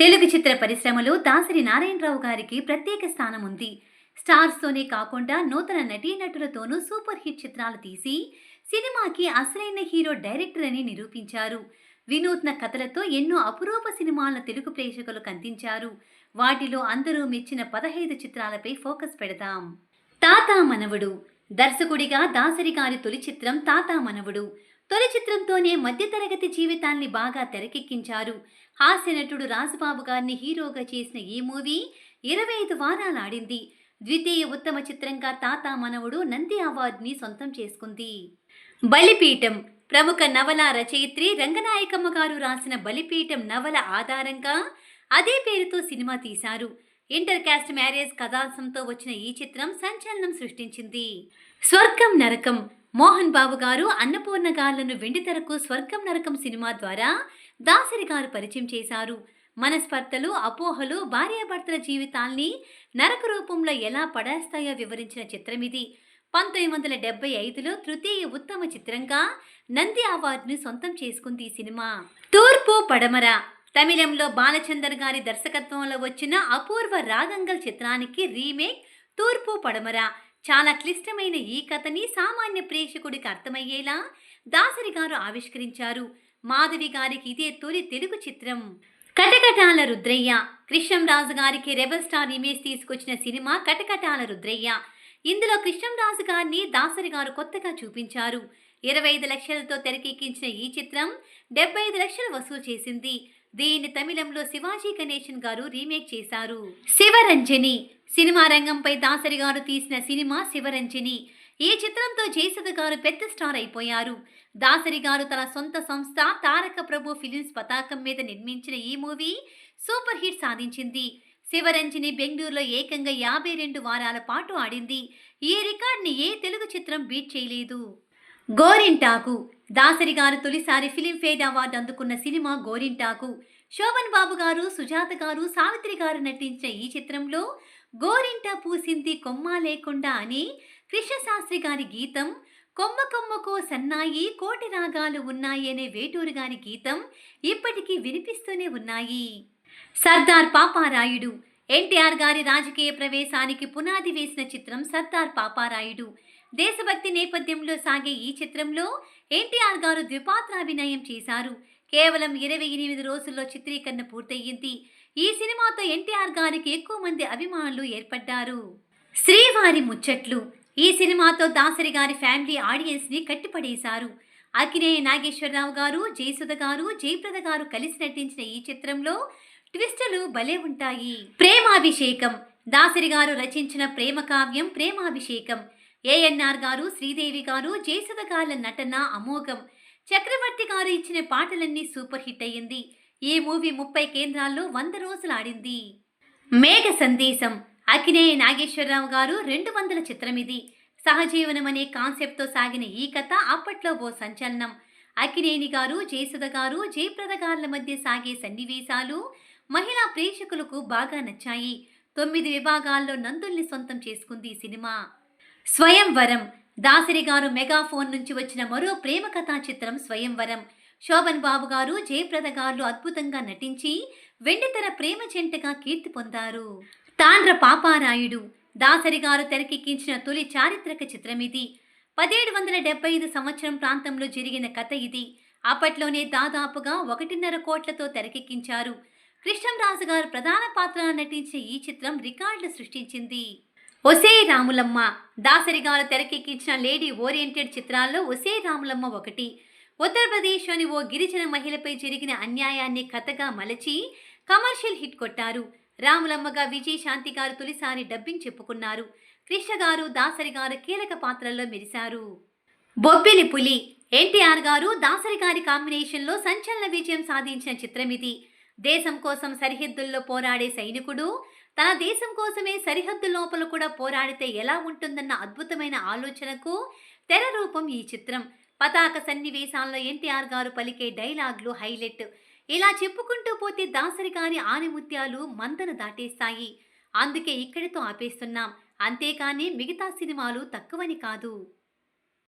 తెలుగు చిత్ర పరిశ్రమలో దాసరి నారాయణరావు గారికి ప్రత్యేక స్థానం ఉంది స్టార్స్తోనే కాకుండా నూతన నటీనటులతోనూ సూపర్ హిట్ చిత్రాలు తీసి సినిమాకి అసలైన హీరో డైరెక్టర్ అని నిరూపించారు. వినూత్న కథలతో ఎన్నో అపురూప సినిమాలను తెలుగు ప్రేక్షకులకు అందించారు. వాటిలో అందరూ మెచ్చిన పదహైదు చిత్రాలపై ఫోకస్ పెడతాం తాతా మనవుడు. దర్శకుడిగా దాసరి గారి తొలి చిత్రం తాతా మనవుడు. తొలి చిత్రంతోనే మధ్యతరగతి జీవితాన్ని బాగా తెరకెక్కించారు. హాస్య నటుడు రాజుబాబు గారిని హీరోగా చేసిన ఈ మూవీ ఇరవై ఐదు వారాలు ఆడింది ద్వితీయ ఉత్తమ చిత్రంగా తాత మనవుడు నంది అవార్డుని సొంతం చేసుకుంది. బలిపీఠం ప్రముఖ నవల రచయిత్రి రంగనాయకమ్మ గారు రాసిన బలిపీఠం నవల ఆధారంగా అదే పేరుతో సినిమా తీశారు. ఇంటర్కాస్ట్ మ్యారేజ్ కథాంశంతో వచ్చిన ఈ చిత్రం సంచలనం సృష్టించింది. స్వర్గం నరకం మోహన్ బాబు గారు అన్నపూర్ణ గారులను వెండితెరకు స్వర్గం నరకం సినిమా ద్వారా దాసరి గారు పరిచయం చేశారు. మనస్పర్ధలు అపోహలు భార్యాభర్తల జీవితాల్ని నరక రూపంలో ఎలా పడేస్తాయో వివరించిన చిత్రం ఇది. పంతొమ్మిది వందల డెబ్బై ఐదులో తృతీయ ఉత్తమ చిత్రంగా నంది అవార్డును సొంతం చేసుకుంది ఈ సినిమా. తూర్పు పడమర. తమిళంలో బాలచందర్ గారి దర్శకత్వంలో వచ్చిన అపూర్వ రాగంగల్ చిత్రానికి రీమేక్ తూర్పు పడమర. చాలా క్లిష్టమైన ఈ కథని సామాన్య ప్రేక్షకుడికి అర్థమయ్యేలా దాసరి గారు ఆవిష్కరించారు. మాధవి గారికి ఇదే తొలి తెలుగు చిత్రం. కటకటాల రుద్రయ్య. కృష్ణంరాజు గారికి రెబల్ స్టార్ ఇమేజ్ తీసుకొచ్చిన సినిమా కటకటాల రుద్రయ్య. ఇందులో కృష్ణంరాజు గారిని దాసరి గారు కొత్తగా చూపించారు. ఇరవై ఐదు లక్షలతో తెరకెక్కించిన ఈ చిత్రం డెబ్బై ఐదు లక్షలు వసూలు చేసింది. దీన్ని తమిళంలో శివాజీ గణేశన్ గారు రీమేక్ చేశారు. శివరంజని. సినిమా రంగంపై దాసరి గారు తీసిన సినిమా శివరంజని. ఈ చిత్రంతో జయసుధ గారు పెద్ద స్టార్ అయిపోయారు. దాసరి గారు తన సొంత సంస్థ తారక ప్రభు ఫిలిమ్స్ పతాకం మీద నిర్మించిన ఈ మూవీ సూపర్ హిట్ సాధించింది. శివరంజని బెంగళూరులో ఏకంగా యాభై రెండు వారాల పాటు ఆడింది. ఈ రికార్డ్ని ఏ తెలుగు చిత్రం బీట్ చేయలేదు. గోరింటాకు. దాసరి గారు తొలిసారి ఫిలింఫేర్ అవార్డు అందుకున్న సినిమా గోరింటాకు. శోభన్ బాబు గారు సుజాత గారు సావిత్రి గారు నటించిన ఈ చిత్రంలో గోరింట పూసింది కొమ్మ లేకుండా అని కృష్ణశాస్త్రి గారి గీతం కొమ్మ కొమ్మకో సన్నాయి కోటి రాగాలు ఉన్నాయి అనే వేటూరు గారి గీతం ఇప్పటికీ వినిపిస్తూనే ఉన్నాయి. సర్దార్ పాపారాయుడు ఎన్టీఆర్ గారి రాజకీయ ప్రవేశానికి పునాది వేసిన చిత్రం సర్దార్ పాపారాయుడు. దేశభక్తి నేపథ్యంలో సాగే ఈ చిత్రంలో ఎన్టీఆర్ గారు ద్విపాత్రాభినయం చేశారు. కేవలం ఇరవై ఎనిమిది రోజుల్లో చిత్రీకరణ పూర్తయింది. ఈ సినిమాతో ఎన్టీఆర్ గారికి ఎక్కువ మంది అభిమానులు ఏర్పడ్డారు. శ్రీవారి ముచ్చట్లు. ఈ సినిమాతో దాసరి గారి ఫ్యామిలీ ఆడియన్స్ని కట్టిపడేశారు. అకినేయ నాగేశ్వరరావు గారు జయసుధ గారు జయప్రద గారు కలిసి నటించిన ఈ చిత్రంలో ట్విస్టులు భలే ఉంటాయి. ప్రేమాభిషేకం. దాసరి గారు రచించిన ప్రేమ కావ్యం ప్రేమాభిషేకం. ఏఎన్ఆర్ గారు శ్రీదేవి గారు జయసుధ గారుల నటన అమోఘం. చక్రవర్తి గారు ఇచ్చిన పాటలన్నీ సూపర్ హిట్ అయ్యింది. ఈ మూవీ ముప్పై కేంద్రాల్లో వంద రోజులు ఆడింది. మేఘ సందేశం అకినేయ నాగేశ్వరరావు గారు రెండు వందల చిత్రం ఇది. సహజీవనం అనే కాన్సెప్ట్తో సాగిన ఈ కథ అప్పట్లో ఓ సంచలనం. అకినేని గారు జయసుధ గారు జయప్రద గారుల మధ్య సాగే సన్నివేశాలు మహిళా ప్రేక్షకులకు బాగా నచ్చాయి. తొమ్మిది విభాగాల్లో నందుల్ని సొంతం చేసుకుంది ఈ సినిమా. స్వయంవరం దాసరి గారు మెగాఫోన్ నుంచి వచ్చిన మరో ప్రేమ కథా చిత్రం స్వయంవరం. శోభన్ బాబు గారు జయప్రద గారు అద్భుతంగా నటించి వెండితెర ప్రేమ జంటగా కీర్తి పొందారు. తాండ్ర పాపారాయుడు దాసరి గారు తెరకెక్కించిన తొలి చారిత్రక చిత్రం ఇది పదిహేడు వందల డెబ్బై ఐదు సంవత్సరం ప్రాంతంలో జరిగిన కథ ఇది. అప్పట్లోనే దాదాపుగా ఒకటిన్నర కోట్లతో తెరకెక్కించారు. కృష్ణంరాజు గారు ప్రధాన పాత్రలో నటించిన ఈ చిత్రం రికార్డులు సృష్టించింది. ఒసే రాములమ్మ. దాసరి గారు తెరకెక్కించిన లేడీ ఓరియంటెడ్ చిత్రాల్లో ఒసే రాములమ్మ ఒకటి. ఉత్తరప్రదేశ్లోని ఓ గిరిజన మహిళపై జరిగిన అన్యాయాన్ని కథగా మలచి కమర్షియల్ హిట్ కొట్టారు. రాములమ్మగా విజయ్ శాంతి గారు తొలిసారి డబ్బింగ్ చెప్పుకున్నారు. కృష్ణ గారు దాసరి గారు కీలక పాత్రల్లో మెరిశారు. బొబ్బిలి పులి. ఎన్టీఆర్ గారు దాసరి గారి కాంబినేషన్లో సంచలన విజయం సాధించిన చిత్రం ఇది దేశం కోసం సరిహద్దుల్లో పోరాడే సైనికుడు తన దేశం కోసమే సరిహద్దు లోపల కూడా పోరాడితే ఎలా ఉంటుందన్న అద్భుతమైన ఆలోచనకు తెర రూపం ఈ చిత్రం. పతాక సన్నివేశాల్లో ఎన్టీఆర్ గారు పలికే డైలాగ్లు హైలైట్. ఇలా చెప్పుకుంటూ పోతే దాసరి గారి ఆనిముత్యాలు మందను దాటేస్తాయి. అందుకే ఇక్కడితో ఆపేస్తున్నాం. అంతేకాని మిగతా సినిమాలు తక్కువని కాదు.